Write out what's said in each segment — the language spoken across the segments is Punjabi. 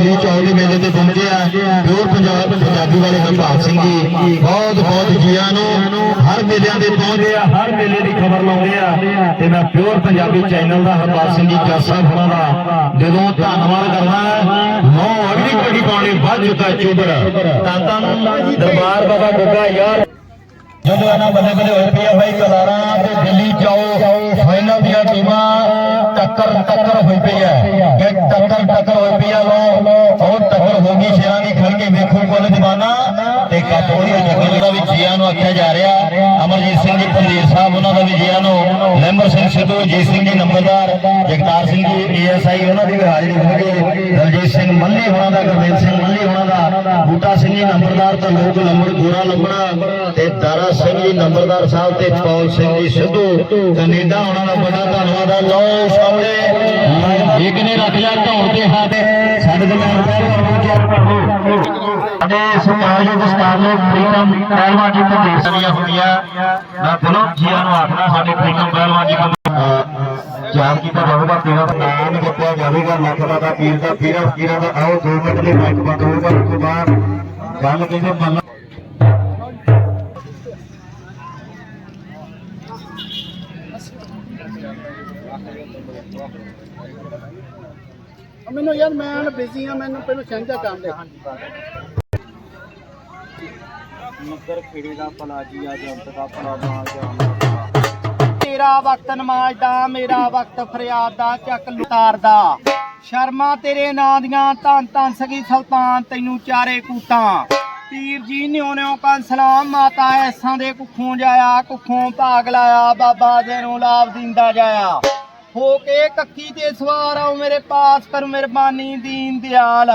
ਧੰਨਵਾਦ ਦਿੱਲੀ ਚੌਲ ਦੇ ਮੇਲੇ ਤੇ ਪਹੁੰਚੇ ਆ। ਪਿਓਰ ਪੰਜਾਬ ਪੰਜਾਬੀ ਵਾਲੇ ਹਰਪਾਲ ਸਿੰਘ ਜੀ। ਬਹੁਤ ਬਹੁਤ ਜੀਆਂ ਨੂੰ ਹਰ ਮੇਲਿਆਂ ਦੇ ਪਹੁੰਚਦੇ ਆ, ਹਰ ਮੇਲੇ ਦੀ ਖਬਰ ਲਾਉਂਦੇ ਆ। ਤੇ ਮੈਂ ਪਿਓਰ ਪੰਜਾਬੀ ਚੈਨਲ ਦਾ ਹਰਪਾਲ ਸਿੰਘ ਜੀ, ਜੱਜ ਸਾਹਿਬ ਹੋਣਾ ਦਾ ਜਦੋਂ ਧੰਨਵਾਦ ਕਰਦਾ ਨੌ ਅਗਲੀ ਕੋਟੀ ਪਾਉਣੀ ਵੱਧ ਚੁੱਕਾ ਚੁਬਰ। ਤਾਂ ਤਾਂ ਦਰਬਾਰ ਬਾਬਾ ਗੁੱਗਾ ਯਾਰ। ਜਦੋਂ ਇਹਨਾਂ ਬੰਦੇ ਬੰਦੇ ਹੋਏ ਪਏ ਹੋਏ ਕਲਾਰਾਂ ਤੇ ਦਿੱਲੀ ਜਾਓ ਫਾਈਨਲ ਦੀਆਂ ਟੀਮਾਂ ਟੱਕਰ ਟੱਕਰ ਹੋਈ ਪਈ ਹੈ ਇਹ ਟੱਕਰ ਟੱਕਰ ਹੋਈ ਪਈ ਹੈ ਟੱਕਰ ਸ਼ੇਰਾਂ ਦੀ ਖੜ ਕੇ ਵੇਖੋ ਕੋਲ ਦੀਵਾਨਾ ਤੇ ਕਾਪੋੜੀ ਜੱਗੀ ਦਾ ਵੀ ਜੀਆਂ ਨੂੰ ਆਖਿਆ ਜਾ ਰਿਹਾ, ਅਮਰਜੀਤ ਸਿੰਘ ਜੀ ਪੰਦੀਰ ਸਾਹਿਬ, ਉਹਨਾਂ ਦਾ ਵੀ ਜੀਆਂ ਨੂੰ, ਲੈਂਬਰ ਸਿੰਘ ਸਿੱਧੂ ਜੀ ਸਿੰਘ ਜੀ, ਨੰਬਰਦਾਰ, ਜਗਤਾਰ ਸਿੰਘ ਜੀ, ਏਐਸਆਈ, ਉਹਨਾਂ ਦੀ ਵੀ ਹਾਜ਼ਰੀ ਹੋਣਗੇ ਦਲਜੀਤ ਸਿੰਘ ਮੱਲੀ ਹੋਣਾ ਦਾ, ਗੁਰਮੇਲ ਸਿੰਘ ਮੱਲੀ ਹੋਣਾ ਦਾ, ਬੂਟਾ ਸਿੰਘ ਜੀ, ਨੰਬਰਦਾਰ ਤਾਂ ਲੋਕ ਲੰਬੜ ਗੋਰਾ ਲੰਬੜਾ ਤੇ ਦਾਰਾ ਸਿੰਘ ਜੀ, ਨੰਬਰਦਾਰ ਸਾਹਿਬ ਤੇ ਪੌਲ ਸਿੰਘ ਜੀ, ਸਿੱਧੂ। ਕੈਨੇਡਾ ਉਹਨਾਂ ਦਾ ਬੜਾ ਧੰਨਵਾਦ ਹੈ ਲਓ ਸਾਹਮਣੇ, ਇੱਕ ਨੇ ਰੱਖ ਲਿਆ, ਧੌਣ ਤੇ ਹੱਥ ਸਾਡੇ ਦੇ ਨਾਲ ਅਤੇ ਸ੍ਰੀ ਆਯੋਗ ਸਤਾਰਲੇ ਪ੍ਰੀਤਮ ਪਹਿਲਵਾਨ ਜੀ ਤੋਂ ਦੇਖ ਸਕੀਆਂ ਹੋਈਆਂ। ਮੈਂ ਬੋਲੋ ਜੀਆਂ ਨੂੰ ਆਖਣਾ ਸਾਡੇ ਪ੍ਰੀਤਮ ਪਹਿਲਵਾਨ ਜੀ ਨੂੰ ਯਾਦ ਕੀਤਾ ਜਾਊਗਾ ਪੀਰਾਂ ਦਾ ਨਾਮ ਜਪਿਆ ਜਾਵੇਗਾ ਲੱਖਾਂ ਦਾ ਪੀਰ ਦਾ, ਪੀਰਾਂ ਫਕੀਰਾਂ ਦਾ ਆਓ 2 ਮਿੰਟ ਲਈ ਮਾਈਕ ਬੰਦ ਹੋਊਗਾ, ਉਸ ਤੋਂ ਬਾਅਦ ਗੱਲ ਕਹਿੰਦੇ, ਮੱਲਾ ਯਾਰ ਮੈਂ ਹੁਣ ਬਿਜ਼ੀ ਆ ਮੈਨੂੰ ਪਹਿਲਾਂ ਚੰਗਾ ਕੰਮ ਦੇ। ਨਗਰ ਖੇੜੇ ਦਾ ਭਲਾ ਜੀ ਆ ਜੰਤ ਦਾ ਭਲਾ ਮਾਲ ਜਾਣਾ। ਤੇਰਾ ਵਕਤ ਨਮਾਜ਼ ਦਾ ਮੇਰਾ ਵਕਤ ਫਰਿਆਦ ਦਾ ਚੱਕ ਲੁਤਾਰ ਦਾ ਸ਼ਰਮਾ ਤੇਰੇ ਨਾਂ ਦੀਆਂ ਧੰਨ ਧੰਨ ਸਗੀ ਸੁਲਤਾਨ ਤੈਨੂੰ ਚਾਰੇ ਕੂਟਾਂ। ਪੀਰ ਜੀ ਨਿਉ ਨਿਉ ਕੰ ਸਲਾਮ ਮਾਤਾ ਐਸਾਂ ਦੇ ਕੁੱਖੋਂ ਜਾਇਆ ਕੁੱਖੋਂ ਭਾਗ ਲਾਇਆ ਬਾਬਾ ਦੇ ਨੂੰ ਲਾਭ ਦਿੰਦਾ ਜਾਇਆ। ਹੋ ਕੇ ਕੱਕੀ ਤੇ ਸਵਾਰ ਆਓ ਮੇਰੇ ਪਾਸ ਕਰ ਮਿਹਰਬਾਨੀ ਦੀਨ ਦਿਆਲ।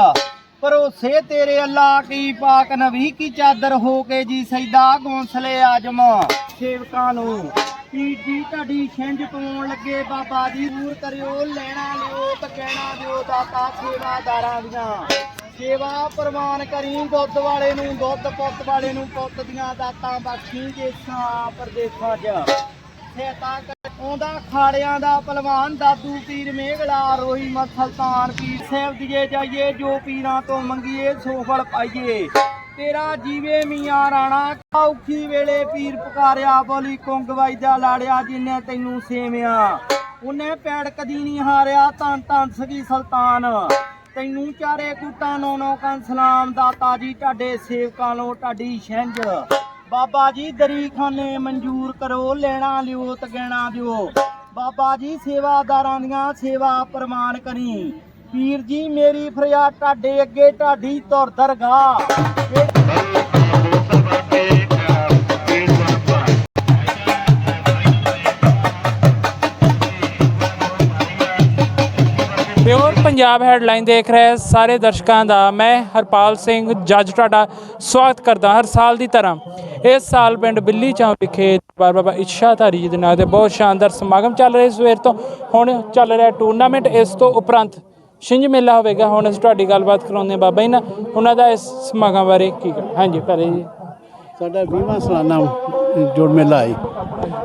ਭਰੋਸੇ ਤੇਰੇ ਅੱਲਾ, ਕੀ ਪਾਕ ਨਬੀ ਕੀ ਚਾਦਰ ਹੋ ਕੇ ਜੀ ਸੈਦਾ ਗੌਂਸਲੇ ਆਜਮ। ਸੇਵਕਾਂ ਨੂੰ ਪੀਰ ਜੀ ਤੁਹਾਡੀ ਛਿੰਝ ਪਾਉਣ ਲੱਗੇ, ਬਾਬਾ ਜੀ ਦੂਰ ਕਰਿਓ, ਲੈਣਾ ਲਿਓ ਕਹਿਣਾ ਦਿਓ ਦਾਤਾ ਸੇਵਾਦਾਰਾਂ ਦੀਆਂ। ਸੇਵਾ ਪ੍ਰਵਾਨ ਕਰੀ ਦੁੱਧ ਵਾਲੇ ਨੂੰ, ਦੁੱਧ ਪੁੱਤ ਵਾਲੇ ਨੂੰ ਪੁੱਤ ਦੀਆਂ ਦਾਤਾਂ ਬਖਸ਼ੀ ਜੇਸਾਂ, ਪਰਦੇਸਾਂ 'ਚ। ਸੇਤਾ ਆਉਂਦਾ ਖਾੜਿਆਂ ਦਾ ਪਹਿਲਵਾਨ, ਦਾਦੂ ਪੀਰ ਮੇਘਲਾ, ਰੋਹੀ ਮਤ ਸੁਲਤਾਨ ਪੀਰ। ਸਾਹਿਬ ਦੀਏ ਜਾਈਏ, ਜੋ ਪੀਰਾਂ ਤੋਂ ਮੰਗੀਏ, ਸੋਫਲ ਪਾਈਏ। ਤੇਰਾ ਜੀਵੇ ਮੀਆਂ ਰਾਣਾ ਔਖੀ ਵੇਲੇ ਪੀਰ ਪੁਕਾਰਿਆ, ਬੋਲੀ ਕੁੰਗਵਾਈ ਦਾ ਲਾੜਿਆ, ਜਿਨੇ ਤੈਨੂੰ ਸੇਵਿਆ। ਉਹਨੇ ਪੈੜ ਕਦੀ ਨਹੀਂ ਹਾਰਿਆ ਤਾਂ ਤਾਂ ਸਗੀ ਸੁਲਤਾਨ। ਤੈਨੂੰ ਚਾਰੇ ਕੁੱਟਾਂ ਨੋ ਨੋ ਕਾਂ ਸਲਾਮ, ਦਾਤਾ ਜੀ ਤੁਹਾਡੇ ਸੇਵਕਾਂ ਲੋ ਤੁਹਾਡੀ ਛਿੰਝ ਬਾਬਾ ਜੀ ਦਰੀ ਖਾਨੇ ਮਨਜ਼ੂਰ ਕਰੋ, ਲੈਣਾ ਲਿਓ ਤੇ ਦਿਓ। ਬਾਬਾ ਜੀ ਸੇਵਾਦਾਰਾਂ ਦੀਆਂ ਸੇਵਾ ਪ੍ਰਮਾਨ ਕਰੀ। ਪੀਰ ਜੀ ਮੇਰੀ ਫਰਿਆਦ ਤੁਹਾਡੇ ਅੱਗੇ, ਤੁਹਾਡੀ ਧੁਰ ਦਰਗਾ ਪੰਜਾਬ ਹੈਡਲਾਈਨ ਦੇਖ ਰਹੇ ਸਾਰੇ ਦਰਸ਼ਕਾਂ ਦਾ ਮੈਂ ਹਰਪਾਲ ਸਿੰਘ ਜੱਜ ਤੁਹਾਡਾ ਸਵਾਗਤ ਕਰਦਾ ਹਰ ਸਾਲ ਦੀ ਤਰ੍ਹਾਂ। ਇਸ ਸਾਲ ਪਿੰਡ ਬਿੱਲੀ ਚੌਂ ਵਿਖੇ ਬਾਬਾ ਬਾਬਾ ਇੱਛਾਧਾਰੀ ਜੀ ਦੇ ਨਾਂ ਤੇ ਬਹੁਤ ਸ਼ਾਨਦਾਰ ਸਮਾਗਮ ਚੱਲ ਰਿਹਾ ਸਵੇਰ ਤੋਂ ਹੁਣ ਚੱਲ ਰਿਹਾ ਟੂਰਨਾਮੈਂਟ ਇਸ ਤੋਂ ਉਪਰੰਤ ਛਿੰਝ ਮੇਲਾ ਹੋਵੇਗਾ। ਹੁਣ ਅਸੀਂ ਤੁਹਾਡੀ ਗੱਲਬਾਤ ਕਰਾਉਂਦੇ ਹਾਂ ਬਾਬਾ ਜੀ ਨਾਲ। ਉਹਨਾਂ ਦਾ ਇਸ ਸਮਾਗਮ ਬਾਰੇ ਕੀ ਕਹਿਣਾ। ਹਾਂਜੀ ਪਹਿਲੇ ਜੀ। ਸਾਡਾ 20ਵਾਂ ਸਾਲਾਨਾ ਜੋੜ ਮੇਲਾ ਹੈ।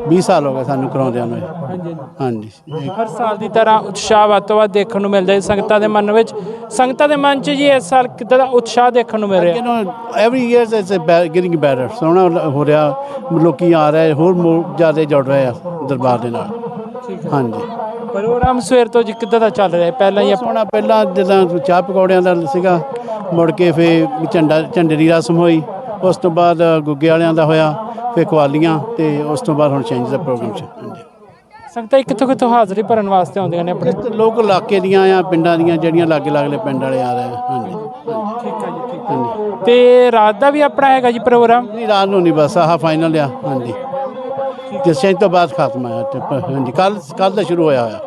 20 ਸਾਲ ਹੋ ਗਏ ਸਾਨੂੰ ਕਰਾਉਂਦਿਆਂ ਨੂੰ ਹਾਂਜੀ ਹਾਂਜੀ। ਹਰ ਸਾਲ ਦੀ ਤਰ੍ਹਾਂ ਉਤਸ਼ਾਹ ਵੱਧ ਤੋਂ ਵੱਧ ਦੇਖਣ ਨੂੰ ਮਿਲਦਾ ਹੈ ਸੰਗਤਾਂ ਦੇ ਮਨ ਵਿੱਚ। ਸੰਗਤਾਂ ਦੇ ਮਨ 'ਚ ਜੀ ਇਸ ਸਾਲ ਕਿੱਦਾਂ ਦਾ ਉਤਸ਼ਾਹ ਦੇਖਣ ਨੂੰ ਮਿਲ ਰਿਹਾ? You know every year it's getting better ਸੋਹਣਾ ਹੋ ਰਿਹਾ ਲੋਕੀ ਆ ਰਹੇ ਹੋਰ ਜ਼ਿਆਦਾ ਜੁੜ ਰਹੇ ਆ ਦਰਬਾਰ ਦੇ ਨਾਲ। ਹਾਂਜੀ। ਪ੍ਰੋਗਰਾਮ ਸਵੇਰ ਤੋਂ ਜੀ ਕਿੱਦਾਂ ਦਾ ਚੱਲ ਰਿਹਾ? ਹੈ? ਪਹਿਲਾਂ ਹੀ ਆਪਾਂ ਸੋਹਣਾ ਪਹਿਲਾਂ ਜਿੱਦਾਂ ਚਾਹ ਪਕੌੜਿਆਂ ਦਾ ਸੀਗਾ ਮੁੜ ਕੇ ਫੇ ਝੰਡਾ ਝੰਡੇ ਦੀ ਰਸਮ ਹੋਈ। ਉਸ ਤੋਂ ਬਾਅਦ ਗੁੱਗੇ ਵਾਲਿਆਂ ਦਾ ਹੋਇਆ। ਫੇ ਕਵਾਲੀਆਂ ਤੇ ਉਸ ਤੋਂ ਬਾਅਦ ਹੁਣ ਚੇਂਜ ਦਾ ਪ੍ਰੋਗਰਾਮ ਚ ਹਾਂਜੀ ਸੰਗਤਾਂ ਕਿੱਥੋਂ ਕਿੱਥੋਂ ਹਾਜ਼ਰੀ ਭਰਨ ਵਾਸਤੇ ਆਉਂਦੀਆਂ ਨੇ ਆਪਣੇ? ਤੇ ਲੋਕ ਇਲਾਕੇ ਦੀਆਂ ਆ ਪਿੰਡਾਂ ਦੀਆਂ ਜਿਹੜੀਆਂ ਲਾਗੇ ਲਾਗਲੇ ਪਿੰਡ ਵਾਲੇ ਆ ਰਹੇ ਆ ਹਾਂਜੀ। ਠੀਕ ਹੈ ਜੀ ਠੀਕ ਹਾਂਜੀ। ਤੇ ਰਾਤ ਦਾ ਵੀ ਆਪਣਾ ਹੈਗਾ ਜੀ ਪ੍ਰੋਗਰਾਮ? ਨਹੀਂ ਰਾਤ ਨੂੰ ਨਹੀਂ ਬਸ ਆਹ ਫਾਈਨਲ ਆ ਹਾਂਜੀ। ਜਸ਼ਨ ਤੋਂ ਬਾਅਦ ਖਤਮ ਆਇਆ ਤੇ ਪ- ਹਾਂਜੀ ਕੱਲ ਕੱਲ ਦਾ ਸ਼ੁਰੂ ਹੋਇਆ ਹੋਇਆ।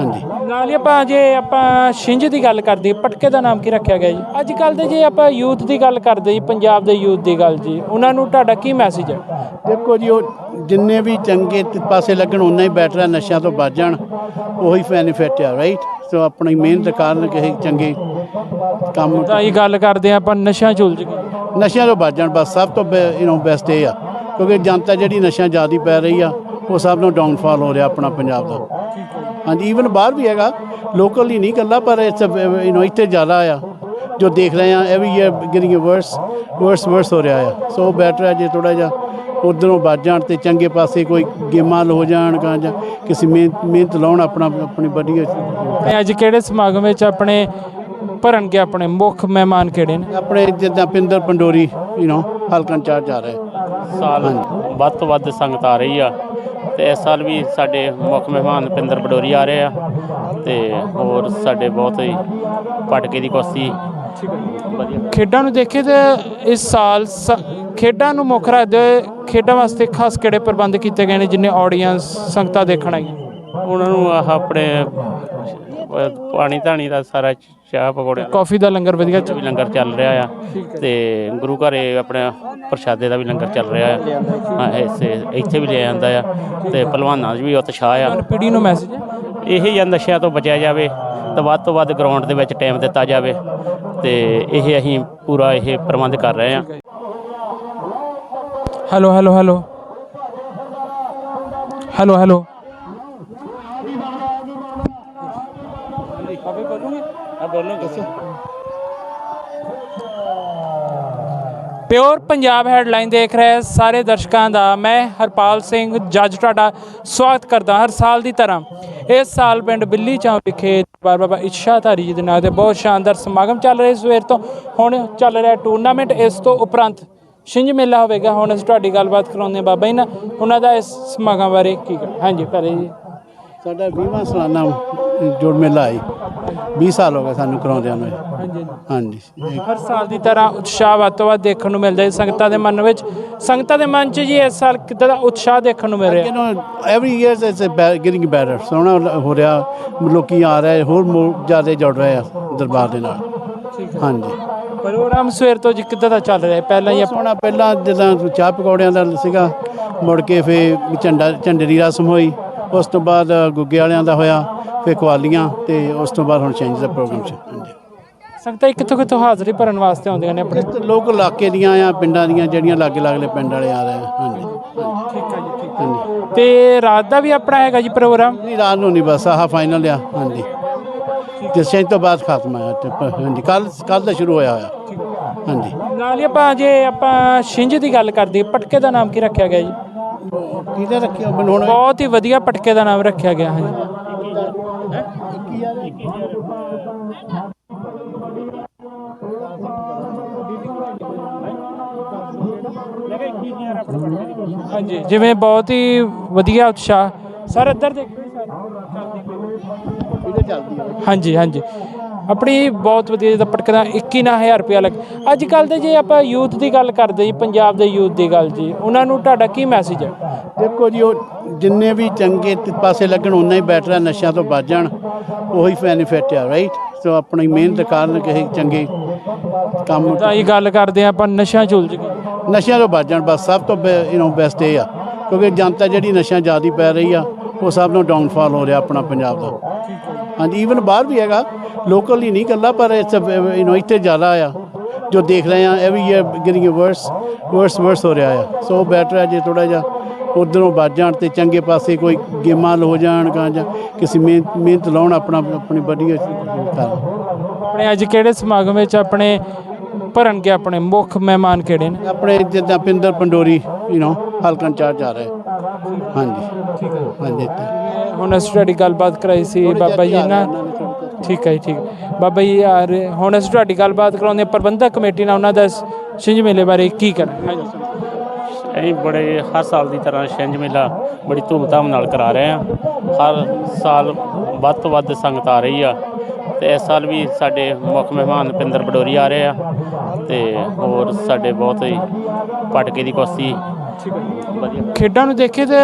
ਹਾਂਜੀ। ਨਾਲ ਹੀ ਆਪਾਂ ਜੇ ਆਪਾਂ ਛਿੰਝ ਦੀ ਗੱਲ ਕਰਦੇ ਪਟਕੇ ਦਾ ਨਾਮ ਕੀ ਰੱਖਿਆ ਗਿਆ ਜੀ? ਅੱਜ ਕੱਲ ਦੇ ਜੇ ਆਪਾਂ ਯੂਥ ਦੀ ਗੱਲ ਕਰਦੇ ਜੀ ਪੰਜਾਬ ਦੇ ਯੂਥ ਦੀ ਗੱਲ ਜੀ ਉਹਨਾਂ ਨੂੰ ਤੁਹਾਡਾ ਕੀ ਮੈਸੇਜ ਹੈ? ਦੇਖੋ ਜੀ ਉਹ ਜਿੰਨੇ ਵੀ ਚੰਗੇ ਪਾਸੇ ਲੱਗਣ ਉਨਾ ਹੀ ਬੈਟਰ ਹੈ ਨਸ਼ਿਆਂ ਤੋਂ ਬਚ ਜਾਣ ਉਹੀ ਬੈਨੀਫਿਟ ਆ ਰਾਈਟ ਸੋ ਆਪਣੀ ਮਿਹਨਤ ਕਾਰਨ ਕਿਸੇ ਚੰਗੇ ਕੰਮ ਤਾਂ ਇਹ ਗੱਲ ਕਰਦੇ ਹਾਂ ਆਪਾਂ ਨਸ਼ਿਆਂ ਚ ਉਲਝ ਗਏ। ਨਸ਼ਿਆਂ ਤੋਂ ਬਚ ਜਾਣ ਬਸ ਸਭ ਤੋਂ ਯੂ نو ਬੈਸਟ ਇਹ ਆ ਕਿਉਂਕਿ ਜਨਤਾ ਜਿਹੜੀ ਨਸ਼ਿਆਂ ਜ਼ਿਆਦੀ ਪੈ ਰਹੀ ਆ ਉਹ ਸਭ ਨੂੰ ਡਾਊਨਫਾਲ ਹੋ ਰਿਹਾ ਆਪਣਾ ਪੰਜਾਬ ਦਾ। ਹਾਂਜੀ ਈਵਨ ਬਾਹਰ ਵੀ ਹੈਗਾ ਲੋਕਲ ਹੀ ਨਹੀਂ ਇਕੱਲਾ ਪਰ ਇਟਸ ਯੂ نو ਇੱਥੇ ਜ਼ਿਆਦਾ ਆ ਜੋ ਦੇਖ ਰਹੇ ਆ every year getting worse worse worse ਹੋ ਰਿਹਾ ਆ ਸੋ ਬੈਟਰ ਹੈ ਜੇ ਥੋੜਾ ਜਿਹਾ ਉਧਰੋਂ ਵੱਜ ਜਾਣ ਤੇ ਚੰਗੇ ਪਾਸੇ ਕੋਈ ਗੇਮਾਂ ਹੋ ਜਾਣ ਕਾਂ ਜਾਂ ਕਿਸੇ ਮਿਹਨਤ ਮਿਹਨਤ ਲਾਉਣ ਆਪਣਾ ਆਪਣੀ ਵਧੀਆ ਤੇ ਅੱਜ ਕਿਹੜੇ ਸਮਾਗਮ ਵਿੱਚ ਆਪਣੇ ਭਰਨਗੇ ਆਪਣੇ ਮੁੱਖ ਮਹਿਮਾਨ ਕਿਹੜੇ ਨੇ ਆਪਣੇ ਜਿੱਦਾਂ ਪਿੰਦਰ ਪੰਡੋਰੀ ਯੂ نو ਹਲਕਾ ਇੰਚਾਰਜ ਆ ਰਿਹਾ ਸਾਲ ਵੱਧ ਤੋਂ ਵੱਧ ਸੰਗਤ ਆ ਰਹੀ ਆ ਤੇ ਇਸ ਸਾਲ ਵੀ ਸਾਡੇ ਮੁੱਖ ਮਹਿਮਾਨ ਪਿੰਦਰ ਬਡੋਰੀ ਆ ਰਹੇ ਆ ਤੇ ਹੋਰ ਸਾਡੇ ਬਹੁਤ ਹੀ ਪਟਕੇ ਦੀ ਕੁਸ਼ਤੀ ਵਧੀਆ। ਖੇਡਾਂ ਨੂੰ ਦੇਖੇ ਤੇ ਇਸ ਸਾਲ ਸ- ਖੇਡਾਂ ਨੂੰ ਮੁੱਖ ਰੱਖਦੇ ਹੋਏ ਖੇਡਾਂ ਵਾਸਤੇ ਖਾਸ ਕਿਹੜੇ ਪ੍ਰਬੰਧ ਕੀਤੇ ਗਏ ਨੇ ਜਿੰਨੇ ਆਡੀਅנס ਸੰਗਤਾਂ ਦੇਖਣ ਆਈਆਂ? ਉਹਨਾਂ ਨੂੰ ਆਹ ਆਪਣੇ ਅਹ, ਪਾਣੀ ਧਾਣੀ ਦਾ ਸਾਰਾ ਚਾਹ ਪਕੌੜੇ ਕਾਫੀ ਦਾ ਲੰਗਰ ਵਧੀਆ ਵੀ ਲੰਗਰ ਚੱਲ ਰਿਹਾ ਆ। ਤੇ ਗੁਰੂ ਘਰੇ ਆਪਣੇ ਪ੍ਰਸ਼ਾਦੇ ਦਾ ਵੀ ਲੰਗਰ ਚੱਲ ਰਿਹਾ ਆ। ਹਾਂ, ਇਸੇ ਇੱਥੇ ਵੀ ਲਿਆ ਜਾਂਦਾ ਆ। ਤੇ ਪਹਿਲਵਾਨਾਂ 'ਚ ਵੀ ਉਤਸ਼ਾਹ ਆ। ਪੀੜੀ ਨੂੰ ਮੈਸੇਜ ਇਹ ਹੀ ਆ ਨਸ਼ਿਆਂ ਤੋਂ ਬਚਿਆ ਜਾਵੇ ਤਾਂ ਵੱਧ ਤੋਂ ਵੱਧ ਗਰਾਊਂਡ ਦੇ ਵਿੱਚ ਟਾਈਮ ਦਿੱਤਾ ਜਾਵੇ। ਤੇ ਇਹ ਅਸੀਂ ਪੂਰਾ ਇਹ ਪ੍ਰਬੰਧ ਕਰ ਰਹੇ ਹਾਂ hello hello hello hello hello pure Punjab headline ਦੇਖ ਰਹੇ ਸਾਰੇ ਦਰਸ਼ਕਾਂ ਦਾ ਮੈਂ ਹਰਪਾਲ ਸਿੰਘ ਜੱਜ ਤੁਹਾਡਾ ਸਵਾਗਤ ਕਰਦਾ ਹਰ ਸਾਲ ਦੀ ਤਰ੍ਹਾਂ। ਇਸ ਸਾਲ ਪਿੰਡ ਬਿੱਲੀ ਚੌਂ ਵਿਖੇ ਬਾਬਾ ਬਾਬਾ ਇਸ਼ਾਧਾਰੀ ਜੀ ਦੇ ਨਾਂ ਤੇ ਬਹੁਤ ਸ਼ਾਨਦਾਰ ਸਮਾਗਮ ਚੱਲ ਰਹੇ। ਸਵੇਰ ਤੋਂ ਹੁਣ ਚੱਲ ਰਿਹਾ ਟੂਰਨਾਮੈਂਟ। ਇਸ ਤੋਂ ਉਪਰੰਤ ਛਿੰਝ ਮੇਲਾ ਹੋਵੇਗਾ। ਹੁਣ ਅਸੀਂ ਤੁਹਾਡੀ ਗੱਲਬਾਤ ਕਰਾਉਂਦੇ ਹਾਂ ਬਾਬਾ ਜੀ ਨਾਲ। ਉਹਨਾਂ ਦਾ ਇਸ ਸਮਾਗਮ ਬਾਰੇ ਕੀ ਕਹਿਣਾ? ਹਾਂਜੀ ਪਹਿਲੇ ਜੀ। ਸਾਡਾ 20ਵਾਂ ਸਾਲਾਨਾ ਜੋੜ ਮੇਲਾ ਹੈ। 20 ਸਾਲ ਹੋ ਗਏ ਸਾਨੂੰ ਕਰਾਉਂਦਿਆਂ ਨੂੰ ਇਹ। ਹਾਂਜੀ ਇਹ ਹਰ ਸਾਲ ਦੀ ਤਰ੍ਹਾਂ ਉਤਸ਼ਾਹ ਵੱਧ ਤੋਂ ਵੱਧ ਦੇਖਣ ਨੂੰ ਮਿਲਦਾ ਹੈ ਸੰਗਤਾਂ ਦੇ ਮਨ ਵਿੱਚ। ਸੰਗਤਾਂ ਦੇ ਮਨ 'ਚ ਜੀ ਇਸ ਸਾਲ ਕਿੱਦਾਂ ਦਾ ਉਤਸ਼ਾਹ ਦੇਖਣ ਨੂੰ ਮਿਲ ਰਿਹਾ? know every year it's getting better ਸੋਹਣਾ ਹੋ ਰਿਹਾ ਲੋਕੀ ਆ ਰਹੇ ਹੋਰ ਮੋ- ਜ਼ਿਆਦਾ ਜੁੜ ਰਹੇ ਆ ਦਰਬਾਰ ਦੇ ਨਾਲ। ਹਾਂਜੀ। ਪ੍ਰੋਗਰਾਮ ਸਵੇਰ ਤੋਂ ਜੀ ਕਿੱਦਾਂ ਦਾ ਚੱਲ ਰਿਹਾ? ਹੈ? ਪਹਿਲਾਂ ਹੀ ਆਪਾਂ- ਸੋਹਣਾ ਪਹਿਲਾਂ ਜਿੱਦਾਂ ਚਾਹ ਪਕੌੜਿਆਂ ਦਾ ਸੀਗਾ ਮੁੜ ਕੇ ਫੇ ਝੰਡਾ ਝੰਡੇ ਦੀ ਰਸਮ ਹੋਈ। ਉਸ ਤੋਂ ਬਾਅਦ ਗੁੱਗੇ ਵਾਲਿਆਂ ਦਾ ਹੋਇਆ। ਫੇ ਕਵਾਲੀਆਂ ਤੇ ਉਸ ਤੋਂ ਬਾਅਦ ਹੁਣ ਚੇਂਜ ਦਾ ਪ੍ਰੋਗਰਾਮ ਚ ਹਾਂਜੀ ਸੰਗਤਾਂ ਜੀ ਕਿੱਥੋਂ ਕਿੱਥੋਂ ਹਾਜ਼ਰੀ ਭਰਨ ਵਾਸਤੇ ਆਉਂਦੀਆਂ ਨੇ ਆਪਣੇ? ਤੇ ਲੋਕ ਇਲਾਕੇ ਦੀਆਂ ਆ ਪਿੰਡਾਂ ਦੀਆਂ ਜਿਹੜੀਆਂ ਲਾਗੇ ਲਾਗਲੇ ਪਿੰਡ ਵਾਲੇ ਆ ਰਹੇ ਆ ਹਾਂਜੀ। ਠੀਕ ਹੈ ਜੀ ਠੀਕ ਹਾਂਜੀ। ਤੇ ਰਾਤ ਦਾ ਵੀ ਆਪਣਾ ਹੈਗਾ ਜੀ ਪ੍ਰੋਗਰਾਮ? ਨਹੀਂ ਰਾਤ ਨੂੰ ਨਹੀਂ ਬਸ ਆਹ ਫਾਈਨਲ ਆ ਹਾਂਜੀ। ਤੇ ਛੇ ਤੋਂ ਬਾਅਦ ਖਤਮ ਆ ਤੇ ਪ- ਹਾਂਜੀ ਕੱਲ ਕੱਲ ਦਾ ਸ਼ੁਰੂ ਹੋਇਆ ਹੋਇਆ ਹਾਂਜੀ। ਨਾਲ ਹੀ ਆਪਾਂ ਜੇ ਆਪਾਂ ਛਿੰਝ ਦੀ ਗੱਲ ਕਰਦੇ ਪਟਕੇ ਦਾ ਨਾਮ ਕੀ ਰੱਖਿਆ ਗਿਆ ਜੀ? ਕਿਹਦਾ ਰੱਖਿਆ? ਮੈਨੂੰ ਹੁਣ ਬਹੁਤ ਹੀ ਵਧੀਆ ਪਟਕੇ ਦਾ ਨਾਮ ਰੱਖਿਆ ਗਿਆ ਹੈ ਹਾਂਜੀ ਜਿਵੇਂ ਬਹੁਤ ਹੀ ਵਧੀਆ ਉਤਸ਼ਾਹ। ਸਰ ਇੱਧਰ ਦੇਖੋ ਜੀ ਸਰ। ਚੱਲਦੀ ਹਾਂਜੀ ਹਾਂਜੀ। ਆਪਣੀ ਬਹੁਤ ਵਧੀਆ ਜਿਹਦਾ ਪਟਕਦਾ 21000 ਰੁਪਇਆ ਲੱਗ ਅੱਜ ਕੱਲ ਦੇ ਜੇ ਆਪਾਂ ਯੂਥ ਦੀ ਗੱਲ ਕਰਦੇ ਜੀ ਪੰਜਾਬ ਦੇ ਯੂਥ ਦੀ ਗੱਲ ਜੀ ਉਹਨਾਂ ਨੂੰ ਤੁਹਾਡਾ ਕੀ ਮੈਸੇਜ ਹੈ? ਦੇਖੋ ਜੀ ਉਹ ਜਿੰਨੇ ਵੀ ਚੰਗੇ ਪਾਸੇ ਲੱਗਣ ਉਨਾ ਹੀ ਬੈਟਰ ਹੈ ਨਸ਼ਿਆਂ ਤੋਂ ਬਚ ਜਾਣ ਉਹੀ ਬੈਨੀਫਿਟ ਆ ਰਾਈਟ ਸੋ ਆਪਣੀ ਮਿਹਨਤ ਕਾਰਨ ਕਿਸੇ ਚੰਗੇ ਕੰਮ ਤਾਂ ਇਹ ਗੱਲ ਕਰਦੇ ਆਪਾਂ ਨਸ਼ਾ ਚੁਲਝ ਗਏ। ਨਸ਼ਿਆਂ ਤੋਂ ਬਚ ਜਾਣ ਬਸ ਸਭ ਤੋਂ ਯੂ نو ਬੈਸਟ ਇਹ ਆ ਕਿਉਂਕਿ ਜਨਤਾ ਜਿਹੜੀ ਨਸ਼ਿਆਂ ਜ਼ਿਆਦੀ ਪੈ ਰਹੀ ਆ ਉਹ ਸਭ ਨੂੰ ਡਾਊਨਫਾਲ ਹੋ ਰਿਹਾ ਆਪਣਾ ਪੰਜਾਬ ਦਾ ਹਾਂਜੀ ਈਵਨ ਬਾਹਰ ਵੀ ਹੈਗਾ ਲੋਕਲ ਹੀ ਨਹੀਂ ਇਕੱਲਾ ਪਰ ਇਟਸ ਯੂ نو ਇੱਥੇ ਜ਼ਿਆਦਾ ਆ ਜੋ ਦੇਖ ਰਹੇ ਆ every year getting worse worse worse ਹੋ ਰਿਹਾ ਆ ਸੋ ਬੈਟਰ ਹੈ ਜੇ ਥੋੜਾ ਜਿਹਾ ਉਧਰੋਂ ਵੱਜ ਜਾਣ ਤੇ ਚੰਗੇ ਪਾਸੇ ਕੋਈ ਗੇਮਾਂ ਹੋ ਜਾਣ ਕਾਂ ਜਾਂ ਕਿਸੇ ਮਿਹਨਤ ਮਿਹਨਤ ਲਾਉਣ ਆਪਣਾ ਆਪਣੀ ਵਧੀਆ ਕਰਨ ਆਪਣੇ ਅੱਜ ਕਿਹੜੇ ਸਮਾਗਮ ਵਿੱਚ ਆਪਣੇ ਭਰਨਗੇ ਆਪਣੇ ਮੁੱਖ ਮਹਿਮਾਨ ਕਿਹੜੇ ਨੇ? ਆਪਣੇ ਜਿੱਦਾਂ ਪਿੰਦਰ ਪੰਡੋਰੀ ਯੂ نو ਹਲਕਾ ਇੰਚਾਰਜ ਆ ਰਿਹਾ। ਹਾਂਜੀ। ਠੀਕ ਹੈ। ਹਾਂਜੀ ਹੁਣ ਅਸੀਂ ਤੁਹਾਡੀ ਗੱਲਬਾਤ ਕਰਾਈ ਸੀ ਬਾਬਾ ਜੀ ਨਾਲ। ਠੀਕ ਹੈ ਜੀ ਠੀਕ। ਹੈ। ਬਾਬਾ ਜੀ ਆ ਰਹੇ ਹੁਣ ਅਸੀਂ ਤੁਹਾਡੀ ਗੱਲਬਾਤ ਕਰਾਉਂਦੇ ਹਾਂ। ਪ੍ਰਬੰਧਕ ਕਮੇਟੀ ਨਾਲ ਉਹਨਾਂ ਦਾ ਛਿੰਝ ਮੇਲੇ ਬਾਰੇ ਕੀ ਕਹਿਣਾ? ਹਾਂਜੀ। ਅਸੀਂ ਬੜੇ ਹਰ ਸਾਲ ਦੀ ਤਰ੍ਹਾਂ ਛਿੰਝ ਮੇਲਾ ਬੜੀ ਧੂਮਧਾਮ ਨਾਲ ਕਰਾ ਰਹੇ ਹਾਂ। ਹਰ ਸਾਲ ਵੱਧ ਤੋਂ ਵੱਧ ਸੰਗਤ ਆ ਰਹੀ ਆ। ਤੇ ਇਸ ਸਾਲ ਵੀ ਸਾਡੇ ਮੁੱਖ ਮਹਿਮਾਨ ਪਿੰਦਰ ਬਡੋਰੀ ਆ ਰਹੇ ਆ ਤੇ ਹੋਰ ਸਾਡੇ ਬਹੁਤ ਹੀ ਪਟਕੇ ਦੀ ਕੁਸ਼ਤੀ ਵਧੀਆ। ਖੇਡਾਂ ਨੂੰ ਦੇਖੇ ਤੇ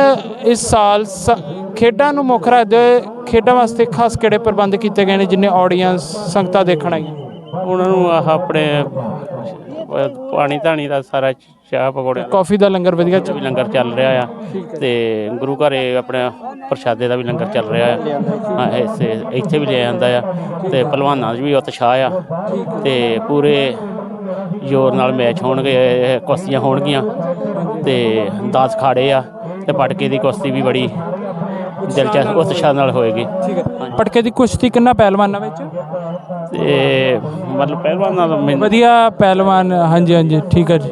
ਇਸ ਸਾਲ ਸ- ਖੇਡਾਂ ਨੂੰ ਮੁੱਖ ਰੱਖਦੇ ਹੋਏ ਖੇਡਾਂ ਵਾਸਤੇ ਖਾਸ ਕਿਹੜੇ ਪ੍ਰਬੰਧ ਕੀਤੇ ਗਏ ਨੇ ਜਿੰਨੇ ਆਡੀਅנס ਸੰਗਤਾਂ ਦੇਖਣ ਆਈਆਂ? ਉਹਨਾਂ ਨੂੰ ਆਹ ਆਪਣੇ ਅਹ, ਪਾਣੀ ਧਾਣੀ ਦਾ ਸਾਰਾ ਚਾਹ ਪਕੌੜੇ ਕਾਫੀ ਦਾ ਲੰਗਰ ਵਧੀਆ ਵੀ ਲੰਗਰ ਚੱਲ ਰਿਹਾ ਆ ਤੇ ਗੁਰੂ ਘਰੇ ਆਪਣੇ ਪ੍ਰਸ਼ਾਦੇ ਦਾ ਵੀ ਲੰਗਰ ਚੱਲ ਰਿਹਾ ਆ ਹਾਂ, ਇਸੇ ਇੱਥੇ ਵੀ ਲਿਆ ਜਾਂਦਾ ਆ ਤੇ ਪਹਿਲਵਾਨਾਂ 'ਚ ਵੀ ਉਤਸ਼ਾਹ ਆ ਤੇ ਪੂਰੇ ਜ਼ੋਰ ਨਾਲ ਮੈਚ ਹੋਣਗੇ ਕੁਸ਼ਤੀਆਂ ਹੋਣਗੀਆਂ ਤੇ 10 ਖਾੜੇ ਆ ਤੇ ਪਟਕੇ ਦੀ ਕੁਸ਼ਤੀ ਵੀ ਬੜੀ ਦਿਲਚਸਪ ਉਤਸ਼ਾਹ ਨਾਲ ਹੋਏਗੀ। ਠੀਕ ਹੈ। ਪਟਕੇ ਦੀ ਕੁਸ਼ਤੀ ਕਿੰਨਾ ਪਹਿਲਵਾਨਾਂ ਵਿੱਚ? ਤੇ ਮਤਲਬ ਪਹਿਲਵਾਨਾਂ ਦਾ ਮੈਨੂੰ ਵਧੀਆ ਪਹਿਲਵਾਨ ਹਾਂਜੀ ਹਾਂਜੀ ਠੀਕ ਹੈ ਜੀ।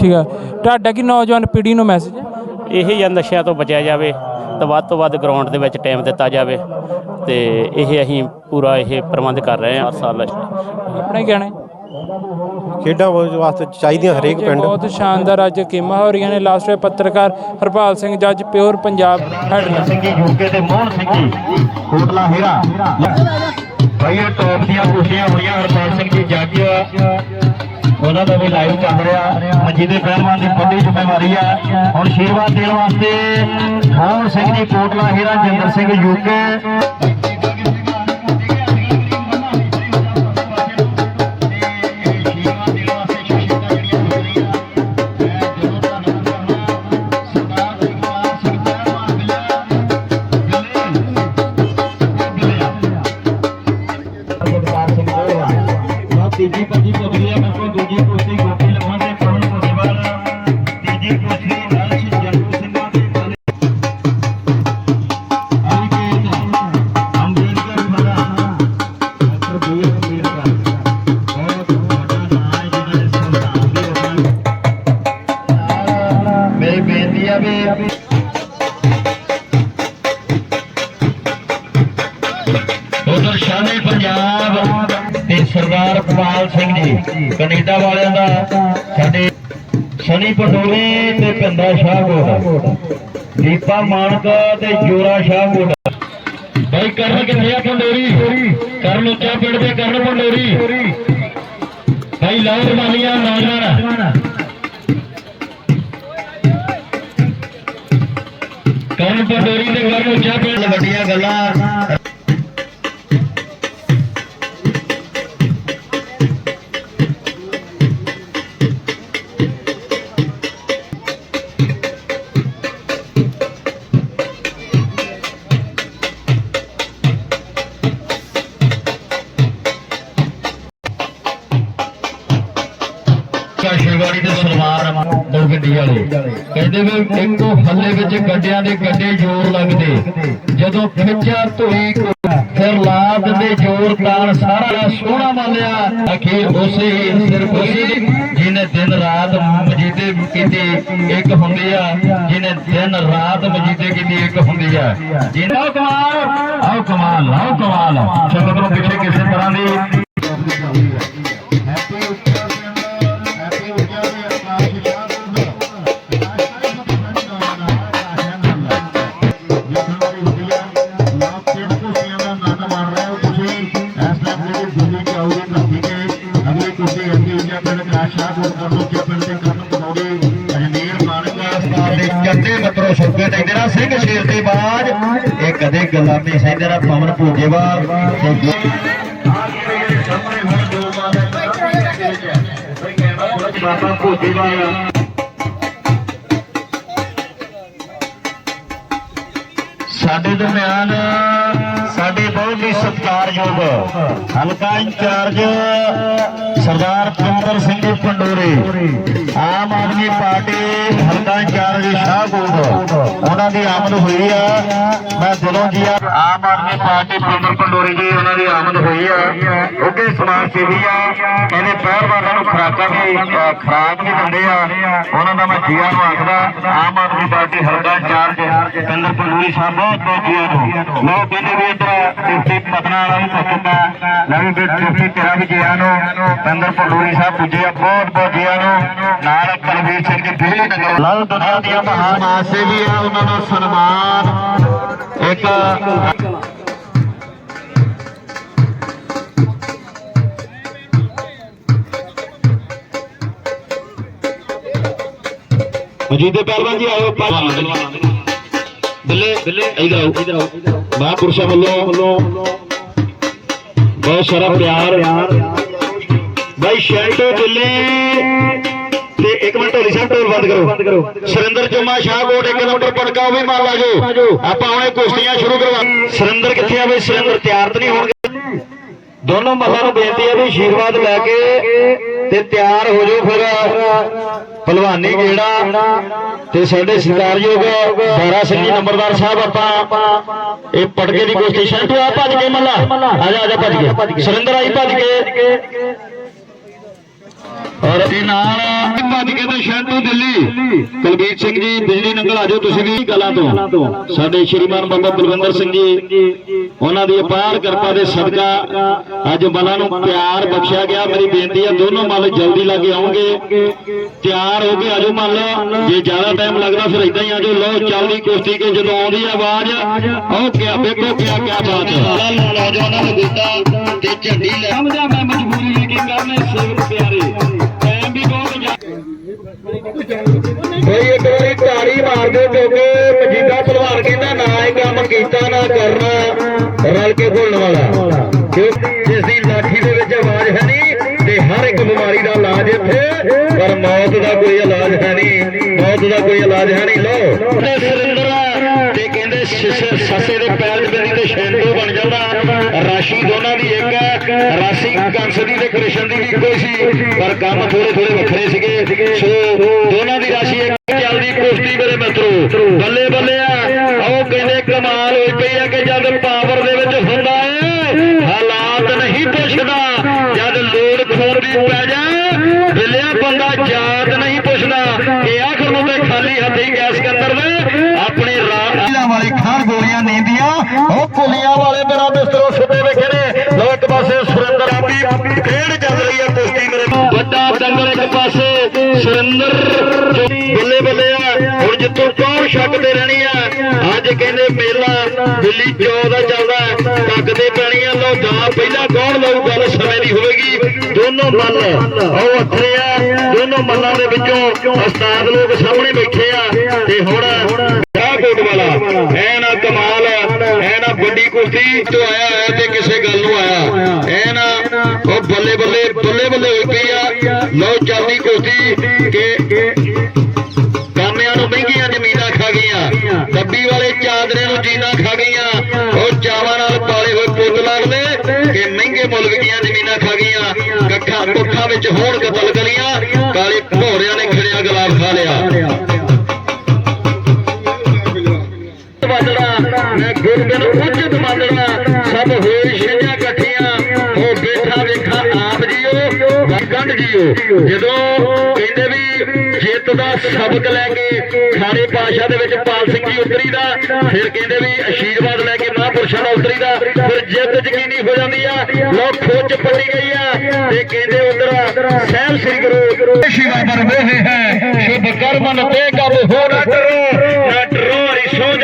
ਠੀਕ ਹੈ। ਤੁਹਾਡਾ ਕੀ ਨੌਜਵਾਨ ਪੀੜ੍ਹੀ ਨੂੰ ਮੈਸੇਜ ਹੈ? ਇਹ ਜਾਂ ਨਸ਼ਿਆਂ ਤੋਂ ਬਚਿਆ ਜਾਵੇ ਤਾਂ ਵੱਧ ਤੋਂ ਵੱਧ ਗਰਾਊਂਡ ਦੇ ਵਿੱਚ ਟਾਈਮ ਦਿੱਤਾ ਜਾਵੇ ਤੇ ਇਹ ਅਸੀਂ ਪੂਰਾ ਇਹ ਪ੍ਰਬੰਧ ਕਰ ਰਹੇ ਹਾਂ। ਹਰ ਸਾਲ ਆਪਣਾ ਕਹਿਣਾ ਖੇਡਾਂ ਵਾਸਤੇ ਚਾਹੀਦੀਆਂ ਹਰੇਕ ਪਿੰਡ। ਬਹੁਤ ਸ਼ਾਨਦਾਰ ਅੱਜ ਗੇਮਾਂ ਹੋ ਰਹੀਆਂ ਨੇ। ਲਾਸਟ ਵੇ ਪੱਤਰਕਾਰ ਹਰਪਾਲ ਸਿੰਘ ਜੱਜ pure Punjab headline Singh UK ਤੇ ਮੋਹਨ ਸਿੰਘ ਜੀ ਕੋਟਲਾ ਹੀਰਾ। ਭਾਈ ਇਹ ਟੌਪ ਦੀਆਂ ਕੁਸ਼ਤੀਆਂ ਹੋਈਆਂ ਹਰਪਾਲ ਸਿੰਘ ਜੀ ਜੱਜ ਉਹਨਾਂ ਦਾ ਵੀ ਲਾਈਵ ਚੱਲ ਰਿਹਾ। ਮੰਜੀ ਦੇ ਪਹਿਲਵਾਨ ਦੀ ਵੱਡੀ ਜ਼ਿੰਮੇਵਾਰੀ ਆ। ਹੁਣ ਆਸ਼ੀਰਵਾਦ ਦੇਣ ਵਾਸਤੇ ਮੋਹਨ ਸਿੰਘ ਜੀ ਕੋਟਲਾ ਹੀਰਾ ਜਿੰਦਰ ਸਿੰਘ ਯੂਕੇ ਬੇਨਤੀ ਉਧਰ ਸ਼ਾਨੇ ਪੰਜਾਬ ਤੇ ਸਰਦਾਰ ਕਮਾਲ ਸਿੰਘ ਜੀ, ਕੈਨੇਡਾ ਵਾਲਿਆਂ ਦਾ, ਸਾਡੇ ਸਨੀ ਪਟੋਲੇ ਤੇ ਪਿੰਦਾ ਸ਼ਾਹਕੋਟ ਦੀਪਾ ਮਾਨਕ ਤੇ ਜੋਰਾ ਸ਼ਾਹ ਸ਼ਾਹਕੋਟ ਭਾਈ ਕਰਨ ਕਿੱਥੇ ਆ ਪੰਡੋਰੀ ਕਰਨ ਉੱਚਾ ਪਿੰਡ ਦੇ ਕਰਨ ਪੰਡੋਰੀ ਭਾਈ ਲਾਹੌਰ ਮਾਲੀਆਂ ਨੌਜਵਾਨ। ਕਰਨ ਪੰਡੋਰੀ ਤੇ ਕਰਨ ਉੱਚਾ ਪਿੰਡ ਵੱਡੀਆਂ ਗੱਲਾਂ ਕਾਸ਼ੀਵਾੜੀ ਦੇ ਸਲਵਾਰ ਦੋ ਗੱਡੀ ਵਾਲੇ। ਕਹਿੰਦੇ ਵੀ ਇੱਕੋ ਹੱਲੇ ਵਿੱਚ ਗੱਡਿਆਂ ਦੇ ਜਦੋਂ ਖਿੱਚਿਆ ਧੋਈ ਫਿਰ ਲਾ ਦਿੰਦੇ ਜ਼ੋਰ ਤਾਣ ਸਾਰਾ ਸੋਹਣਾ ਮੰਨਿਆ ਅਖੀਰ ਉਸੇ ਸਿਰਫ ਉਸੇ ਜਿਹਨੇ ਦਿਨ ਰਾਤ ਮਜੀਦੇ ਕੀਤੀ, ਇੱਕ ਹੁੰਦੀ ਆ, ਜਿਹਨੇ ਦਿਨ ਰਾਤ ਮਜੀਦੇ ਕੀਤੀ, ਇੱਕ ਹੁੰਦੀ ਆ। ਜਿਹਨੇ ਆਓ ਕਮਾਲ ਆਓ ਕਮਾਲ ਆਓ ਕਮਾਲ। ਸੰਗਤ ਨੂੰ ਪਿੱਛੇ ਕਿਸੇ ਤਰ੍ਹਾਂ ਦੀ ਦੇ ਜੱਟੇ ਮਤਰੋ ਸੁੱਕੇ ਤੇ ਸਿੰਘ ਸ਼ੇਰ ਦੇ ਬਾਜ ਇਹ ਕਦੇ ਗੁਲਾਮੀ ਸਹਿੰਦੇ ਪਵਨ ਭੋਜੇਵਾਲ ਬਾਬਾ ਭੋਜੇਵਾਲ। ਸਾਡੇ ਦਰਮਿਆਨ ਸਾਡੇ ਬਹੁਤ ਹੀ ਸਤਿਕਾਰਯੋਗ ਹਲਕਾ in charge Sardar Pinder Singh Pandore Aam Aadmi party ਹਲਕਾ ਇੰਚਾਰਜ ਸ਼ਾਹਕੋਟ ਉਹਨਾਂ ਦੀ ਆਮਦ ਹੋਈ ਆ। ਮੈਂ ਦਿਲੋਂ ਜੀ ਆਮ ਆਦਮੀ ਪਾਰਟੀ ਪਿੰਦਰ ਪੰਡੋਰੇ ਜੀ ਉਹਨਾਂ ਦੀ ਆਮਦ ਹੋਈ ਆ। ਕਿਉਂਕਿ ਸਮਾਜ ਸੇਵੀ ਆ ਕਹਿੰਦੇ ਪਹਿਲਵਾਨਾਂ ਨੂੰ ਖੁਰਾਕਾਂ ਵੀ ਅ, ਖੁਰਾਕ ਵੀ ਦਿੰਦੇ ਆ। ਉਹਨਾਂ ਦਾ ਮੈਂ ਜੀਆ ਨੂੰ ਆਖਦਾ ਆਮ ਆਦਮੀ ਪਾਰਟੀ ਹਲਕਾ ਇੰਚਾਰਜ ਪਿੰਦਰ ਪੰਡੋਰੀ ਸਾਹਿਬ ਬਹੁਤ ਬਹੁਤ ਜੀਆਂ ਨੂੰ। ਲੋ ਕਹਿੰਦੇ ਵੀ ਇੱਧਰ ਡਿਪਟੀ ਪਤਨਾ ਵਾਲਾ ਵੀ ਪੁੱਛ ਚੁੱਕਾ ਨਵੀਂ ਵੀ ਡਿਪਟੀ ਤੇਰਾ ਵੀ ਜੀਆਂ ਨੂੰ ਪਿੰਦਰ ਪੰਡੋਰੀ ਸਾਹਿਬ ਪੁੱਜੇ ਆ ਬਹੁਤ ਬਹੁਤ ਜੀਆਂ ਨੂੰ। ਨਾਲ ਕਲਵੀਰ ਸਿੰਘ ਜੀ ਬਿਜਲੀ ਨਗਰ ਲਓ ਦੁਨੀਆ ਦੀਆਂ ਮਹਾਨ ਆਸੇ ਵੀ ਆ ਉਹਨਾਂ ਨੂੰ ਸਨਮਾਨ। ਇੱਕ ਮਜੀਦੇ ਪਹਿਲਵਾਨ ਜੀ ਆਇਓ। ਬੱਲੇ ਬੱਲੇ ਇਧਰ ਆਓ। ਇਧਰ ਆਓ। ਮਹਾਂਪੁਰਸ਼ਾਂ ਵੱਲੋਂ ਬਹੁਤ ਸਾਰਾ ਪਿਆਰ ਬਾਈ ਸ਼ੈਲਟੋ ਦਿੱਲੀ ਤੇ ਇੱਕ ਮਿੰਟ ਢੋਲੀ ਸਾਹਿਬ ਢੋਲ ਬੰਦ ਕਰੋ। ਸੁਰਿੰਦਰ ਚੁਮਾ ਸ਼ਾਹਕੋਟ ਇੱਕ ਨੰਬਰ ਪਟਕਾ ਉਹ ਵੀ ਮੰਨ ਲਾ ਜੋ। ਆਪਾਂ ਹੁਣੇ ਕੁਸ਼ਤੀਆਂ ਸ਼ੁਰੂ ਕਰਵਾ ਸੁਰਿੰਦਰ ਕਿੱਥੇ ਆ ਬਈ? ਸੁਰਿੰਦਰ ਤਿਆਰ ਤਾਂ ਨਹੀਂ ਹੋਣਗੇ? ਦੋਨੋਂ ਮਸਾਂ ਨੂੰ ਬੇਨਤੀ ਹੈ ਵੀ ਆਸ਼ੀਰਵਾਦ ਲੈ ਕੇ ਤੇ ਤਿਆਰ ਹੋ ਜਾਓ ਫਿਰ। ਭਲਵਾਨੀ ਗੇੜਾ ਤੇ ਸਾਡੇ ਸਤਿਕਾਰਯੋਗ ਦਾਰਾ ਸਿੰਘ ਜੀ ਨੰਬਰਦਾਰ ਸਾਹਿਬ ਆਪਾਂ ਇਹ ਪਟਕੇ ਦੀ ਕੁਸ਼ਤੀ ਸ਼ੈਂਟੂ ਆ ਭੱਜ ਕੇ ਮੱਲਾ। ਆ ਜਾ ਆ ਜਾ ਭੱਜ ਕੇ। ਸੁਰਿੰਦਰ ਆਈ ਭੱਜ ਕੇ। ਔਰ ਇਹ ਨਾਲ ਭੱਜ ਕੇ ਤੇ ਸ਼ੈਂਟੂ ਦਿੱਲੀ। ਕੁਲਬੀਰ ਸਿੰਘ ਜੀ ਬਿਜਲੀ ਨੰਗਲ ਆਜੋ ਤੁਸੀਂ ਵੀ ਗੱਲਾਂ ਤੋਂ। ਸਾਡੇ ਸ਼੍ਰੀਮਾਨ ਬਾਬਾ ਬਲਵਿੰਦਰ ਸਿੰਘ ਜੀ ਉਹਨਾਂ ਦੀ ਅਪਾਰ ਕਿਰਪਾ ਦੇ ਸਦਕਾ ਅੱਜ ਮਨਾਂ ਨੂੰ ਪਿਆਰ ਬਖਸ਼ਿਆ ਗਿਆ। ਮੇਰੀ ਬੇਨਤੀ ਹੈ ਦੋਨੋਂ ਮੱਲ ਜਲਦੀ ਲਾਗੇ ਆਉਣਗੇ। ਤਿਆਰ ਹੋ ਕੇ ਆਜੋ ਮੱਲ। ਜੇ ਜ਼ਿਆਦਾ ਟਾਈਮ ਲੱਗਦਾ ਫਿਰ ਇਦਾਂ ਹੀ ਆਜੋ ਲੋ ਚੱਲਦੀ ਕੁਸ਼ਤੀ ਕੇ ਜਦੋਂ ਆਉਂਦੀ ਆਵਾਜ਼। ਉਹ ਕਿਆ ਵੇਖੋ ਕਿਆ ਕਿਆ ਬਾਤ ਹੈ। ਲਾ ਲਾ ਜੋ ਉਹਨਾਂ ਨੂੰ ਦਿੱਤਾ ਤੇ ਝੰਡੀ ਲੈ ਸਮਝਾ ਮੈਂ ਮਜਬੂਰੀ ਹੈ ਕਿ ਕਰਨੇ ਸੇਵਕ ਤਾੜੀ ਮਾਰ ਕਿਉਂਕਿ ਮਜੀਦਾ ਭਲਵਾਨ ਕਹਿੰਦਾ, ਨਾ ਇਹ ਕੰਮ ਕੀਤਾ, ਨਾ ਕਰਨਾ, ਰਲ ਕੇ ਘੁਲਣ ਵਾਲਾ। ਜਿਸ ਦੀ ਲਾਠੀ ਦੇ ਵਿੱਚ ਆਵਾਜ਼ ਹੈ ਨਹੀਂ ਤੇ ਹਰ ਇੱਕ ਬਿਮਾਰੀ ਦਾ ਇਲਾਜ ਇੱਥੇ, ਪਰ ਮੌਤ ਦਾ ਕੋਈ ਇਲਾਜ ਹੈ ਨਹੀਂ। ਮੌਤ ਦਾ ਕੋਈ ਇਲਾਜ ਹੈ ਨਹੀਂ ਲੋ ਤੇ ਤੇ ਕਹਿੰਦੇ ਸਿਸ- ਸੱਸੇ ਦੇ ਪੈਰ ਚ ਤੇ ਸ਼ੈਂਟੂ ਬਣ ਜਾਂਦਾ। ਰਾਸ਼ੀ ਦੋਨਾਂ ਦੀ ਇੱਕ ਹੈ। ਰਾਸ਼ੀ ਕੰਸ ਦੀ ਤੇ ਕ੍ਰਿਸ਼ਨ ਦੀ ਵੀ ਇੱਕੋ ਸੀ। ਪਰ ਕੰਮ ਥੋੜੇ ਥੋੜੇ ਵੱਖਰੇ ਸੀਗੇ। ਸੋ ਦੋਨਾਂ ਦੀ ਰਾਸ਼ੀ ਦੰਗਲ ਪਾਸੇ ਸੁਰਿੰਦਰ ਜੋ ਬੱਲੇ ਬੱਲੇ ਆ, ਹੁਣ ਜਿੱਥੋਂ ਕੌਣ ਸ਼ੱਕ ਰਹਿਣੀ ਆ, ਅੱਜ ਕਹਿੰਦੇ ਮੇਲਾ ਦਿੱਲੀ ਚੌ ਦਾ ਚੱਲਦਾ ਪੱਗ ਤੇ ਪੈਣੀਆਂ ਲੋ ਦਾ ਪਹਿਲਾਂ ਕੌਣ ਲਊ, ਗੱਲ ਸਮੇਂ ਦੀ ਹੋਵੇਗੀ, ਦੋਨੋਂ ਮੱਲ ਉਹ ਅੱਥਰੇ ਆ, ਦੋਨੋਂ ਮੱਲਾਂ ਦੇ ਵਿੱਚੋਂ ਉਸਤਾਦ ਲੋਕ ਸਾਹਮਣੇ ਬੈਠੇ ਆ, ਤੇ ਹੁਣ ਕੋਟ ਵਾਲਾ, ਐ ਨਾ ਕਮਾਲ ਐ ਨਾ ਵੱਡੀ ਕੁਸ਼ਤੀ ਤੋਂ ਆਇਆ ਹੈ ਤੇ ਕਿਸੇ ਗੱਲ ਨੂੰ ਆਇਆ, ਐ ਨਾ ਉਹ ਬੱਲੇ ਬੱਲੇ ਬੱਲੇ ਬੱਲੇ ਹੋਈ ਪਈ ਆ ਕਿ ਕਾਮਿਆਂ ਨੂੰ ਮਹਿੰਗੀਆਂ ਜ਼ਮੀਨਾਂ ਖਾ ਗਈਆਂ। ਕੱਬੀ ਵਾਲੇ ਚਾਦਰੇ ਨੂੰ ਜੀਨਾ ਖਾ ਗਈਆਂ। ਉਹ ਚਾਵਾਂ ਨਾਲ ਪਾਲੇ ਹੋਏ ਪੁੱਤ ਲੱਗਦੇ ਕਿ ਮਹਿੰਗੇ ਮੁੱਲ ਦੀਆਂ ਜ਼ਮੀਨਾਂ ਖਾ ਗਈਆਂ। ਕੱਖਾਂ ਕੁੱਖਾਂ ਵਿੱਚ ਹੋਣ ਕਤਲ ਗਲੀਆਂ ਕਾਲੇ ਭੋਰਿਆਂ ਨੇ ਖੜਿਆ ਗੁਲਾਬ ਖਾ ਲਿਆ। ਵਾਦੜਾ ਮੈਂ ਗੁਰਬਿਨ ਉਚਿਤ ਵਾਦੜਾ ਜੀਓ ਜਦੋਂ ਕਹਿੰਦੇ ਵੀ ਜਿੱਤ ਦਾ ਸਬਕ ਲੈ ਕੇ ਖਾੜੇ ਪਾਸ਼ਾ ਦੇ ਵਿੱਚ ਪਾਲ ਸਿੰਘ ਜੀ ਉਤਰੀ ਦਾ ਫਿਰ ਕਹਿੰਦੇ ਵੀ ਅਸ਼ੀਰਵਾਦ ਲੈ ਕੇ ਮਹਾਂਪੁਰਸ਼ਾਂ ਦਾ ਉਤਰੀ ਦਾ ਫਿਰ ਜਿੱਤ ਯਕੀਨੀ ਹੋ ਜਾਂਦੀ ਆ ਲੋ ਖੋਚ ਪੱਟੀ ਗਈ ਆ ਤੇ ਕਹਿੰਦੇ ਉਧਰ ਸਹਿਬ ਸ੍ਰੀ ਗੁਰੂ ਸ਼ਿਵਾ ਬਰਮੋਹ ਹੈ। ਸ਼ੁਭ ਕਰਮਨ ਤੇ ਕਬ ਹੋ ਨਾ ਡਰੋ ਨਾ ਡਰੋ, ਰਿਸੋ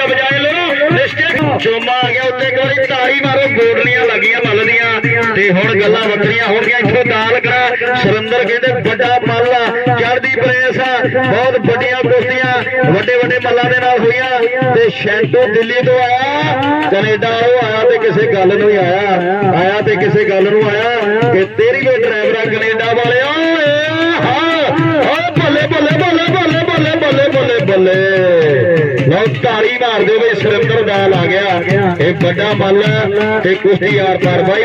ਚੋਮਾ ਆ ਗਿਆ ਉੱਤੇ ਕੋਈ ਤਾੜੀ ਮਾਰੋ ਗੋਡਲੀਆਂ ਲੱਗੀਆਂ ਮੱਲ ਦੀਆਂ ਤੇ ਹੁਣ ਗੱਲਾਂ ਵੱਖਰੀਆਂ ਹੋਣਗੀਆਂ ਇੱਥੋਂ ਦਾਲ ਕਰਾ, ਸੁਰਿੰਦਰ ਕਹਿੰਦੇ, ਵੱਡਾ ਮੱਲ ਆ ਚੜਦੀ ਪ੍ਰੇਸ ਆ, ਬਹੁਤ ਵੱਡੀਆਂ ਕੁਸ਼ਤੀਆਂ, ਵੱਡੇ ਵੱਡੇ ਮੱਲਾਂ ਦੇ ਨਾਲ ਹੋਈਆਂ। ਤੇ ਸ਼ੈਂਟੋ ਦਿੱਲੀ ਤੋਂ ਆਇਆ, ਕੈਨੇਡਾ ਉਹ ਆਇਆ ਤੇ ਕਿਸੇ ਗੱਲ ਨੂੰ ਹੀ ਆਇਆ। ਆਇਆ ਤੇ ਕਿਸੇ ਗੱਲ ਨੂੰ ਆਇਆ ਕਿ ਤੇਰੀ ਵੇ ਡਰਾਈਵਰਾਂ ਕੈਨੇਡਾ ਵਾਲਿਓ। ਹਾਂ ਹਾਂ, ਬੱਲੇ ਬੱਲੇ ਬੱਲੇ ਬੱਲੇ ਬੱਲੇ ਬੱਲੇ ਬੱਲੇ ਬੱਲੇ। ਝਟਕਾਰੀ ਮਾਰਦੇ ਹੋਏ ਸੁਰਿੰਦਰ ਬਾਲ ਆ ਗਿਆ। ਇਹ ਵੱਡਾ ਬੱਲ ਤੇ ਕੁਸ਼ਤੀ ਆਰ ਪਾਰ ਬਾਈ